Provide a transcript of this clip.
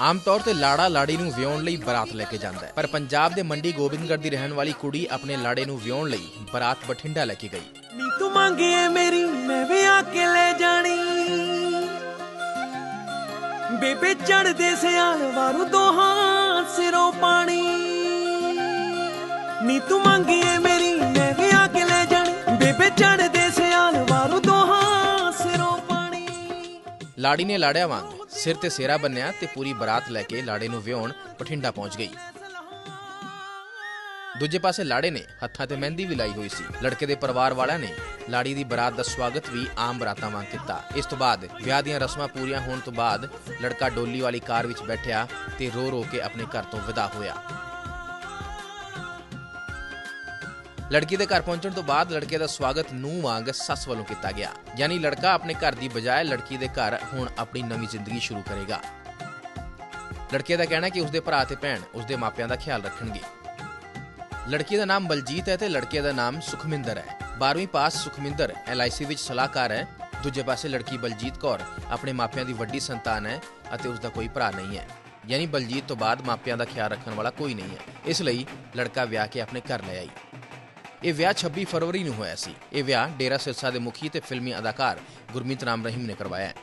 ਆਮ ਤੌਰ ਤੇ ਲਾੜਾ ਲਾੜੀ ਨੂੰ ਵਿਆਹਣ ਲਈ ਬਰਾਤ ਲੈ ਕੇ ਜਾਂਦਾ ਹੈ। ਪਰ ਪੰਜਾਬ ਦੇ ਮੰਡੀ ਗੋਬਿੰਦਗੜ੍ਹ ਦੀ ਰਹਿਣ ਵਾਲੀ ਕੁੜੀ ਆਪਣੇ ਲਾੜੇ ਨੂੰ ਵਿਆਹਣ ਲਈ ਬਰਾਤ ਬਠਿੰਡਾ ਲੈ ਕੇ ਗਈ। ਨੀ ਤੂੰ ਮੰਗੇ ਮੇਰੀ ਮੈਂ ਵਿਆਹ ਕੇ ਲੈ ਜਾਣੀ। ਬੇਬੇ ਚੜਦੇ ਸਿਆਲ ਵਾਰੂ ਦੋਹਾਂ ਸਿਰੋਂ ਪਾਣੀ। ਨੀ ਤੂੰ ਮੰਗੇ ਮੇਰੀ ਮੈਂ ਵਿਆਹ ਕੇ ਲੈ ਜਾਣੀ। ਬੇਬੇ ਚੜਦੇ ਸਿਆਲ ਵਾਰੂ ਦੋਹਾਂ ਸਿਰੋਂ ਪਾਣੀ। ਲਾੜੀ ਨੇ ਲਾੜਿਆਂ ਵਾਂਗ ਸਿਰ ਤੇ ਸੇਰਾ ਬੰਨਿਆ ਤੇ ਪੂਰੀ ਬਰਾਤ ਲੈ ਕੇ ਲਾੜੇ ਨੂੰ ਵਿਆਹਣ ਬਠਿੰਡਾ ਪਹੁੰਚ ਗਈ। ਦੂਜੇ ਪਾਸੇ ਲਾੜੇ ਨੇ ਹੱਥਾਂ ਤੇ ਮਹਿੰਦੀ ਵੀ ਲਾਈ ਹੋਈ ਸੀ। ਲੜਕੇ ਦੇ ਪਰਿਵਾਰ ਵਾਲਿਆਂ ਨੇ ਲਾੜੀ ਦੀ ਬਰਾਤ ਦਾ ਸਵਾਗਤ ਵੀ ਆਮ ਬਰਾਤਾਂ ਵਾਂਗ ਕੀਤਾ। ਇਸ ਤੋਂ ਬਾਅਦ ਵਿਆਹ ਦੀਆਂ ਰਸਮਾਂ ਪੂਰੀਆਂ ਹੋਣ ਤੋਂ ਬਾਅਦ ਲੜਕਾ ਡੋਲੀ ਵਾਲੀ ਕਾਰ ਵਿੱਚ ਬੈਠਿਆ ਤੇ ਰੋ ਰੋ ਕੇ ਆਪਣੇ ਘਰ ਤੋਂ ਵਿਦਾ ਹੋਇਆ। ਲੜਕੀ ਦੇ ਘਰ ਪਹੁੰਚਣ ਤੋਂ ਬਾਅਦ ਲੜਕੇ ਦਾ ਸਵਾਗਤ ਨੂੰਹ ਵਾਂਗ ਸੱਸ ਵੱਲੋਂ ਕੀਤਾ ਗਿਆ, ਯਾਨੀ ਲੜਕਾ ਆਪਣੇ ਘਰ ਦੀ ਬਜਾਏ ਲੜਕੀ ਦੇ ਘਰ ਹੁਣ ਆਪਣੀ ਨਵੀਂ ਜ਼ਿੰਦਗੀ ਸ਼ੁਰੂ ਕਰੇਗਾ। ਲੜਕੇ ਦਾ ਕਹਿਣਾ ਹੈ ਕਿ ਉਸਦੇ ਭਰਾ ਤੇ ਭੈਣ ਉਸਦੇ ਮਾਪਿਆਂ ਦਾ ਖਿਆਲ ਰੱਖਣਗੇ। ਲੜਕੀ ਦਾ ਨਾਮ ਬਲਜੀਤ ਹੈ ਤੇ ਲੜਕੇ ਦਾ ਨਾਮ ਸੁਖਮਿੰਦਰ ਹੈ। 12ਵੀਂ ਪਾਸ ਸੁਖਮਿੰਦਰ ਐਲਆਈਸੀ ਵਿੱਚ ਸਲਾਹਕਾਰ ਹੈ। ਦੂਜੇ ਪਾਸੇ ਲੜਕੀ ਬਲਜੀਤ ਕੌਰ ਆਪਣੇ ਮਾਪਿਆਂ ਦੀ ਵੱਡੀ ਸੰਤਾਨ ਹੈ ਅਤੇ ਉਸਦਾ ਕੋਈ ਭਰਾ ਨਹੀਂ ਹੈ। ਯਾਨੀ ਬਲਜੀਤ ਤੋਂ ਬਾਅਦ ਮਾਪਿਆਂ ਦਾ ਖਿਆਲ ਰੱਖਣ ਵਾਲਾ ਕੋਈ ਨਹੀਂ ਹੈ। ਇਸ ਲਈ ਲੜਕਾ ਵਿਆਹ ਕੇ ਆਪਣੇ ਘਰ ਲੈ ਆਈ। ਇਹ ਵਿਆਹ 26 ਫਰਵਰੀ ਨੂੰ ਹੋਇਆ ਸੀ। ਇਹ ਵਿਆਹ ਡੇਰਾ ਸਿਰਸਾ ਦੇ ਮੁਖੀ ਤੇ ਫਿਲਮੀ ਅਦਾਕਾਰ ਗੁਰਮੀਤ ਰਾਮ ਰਹੀਮ ਨੇ ਕਰਵਾਇਆ ਹੈ।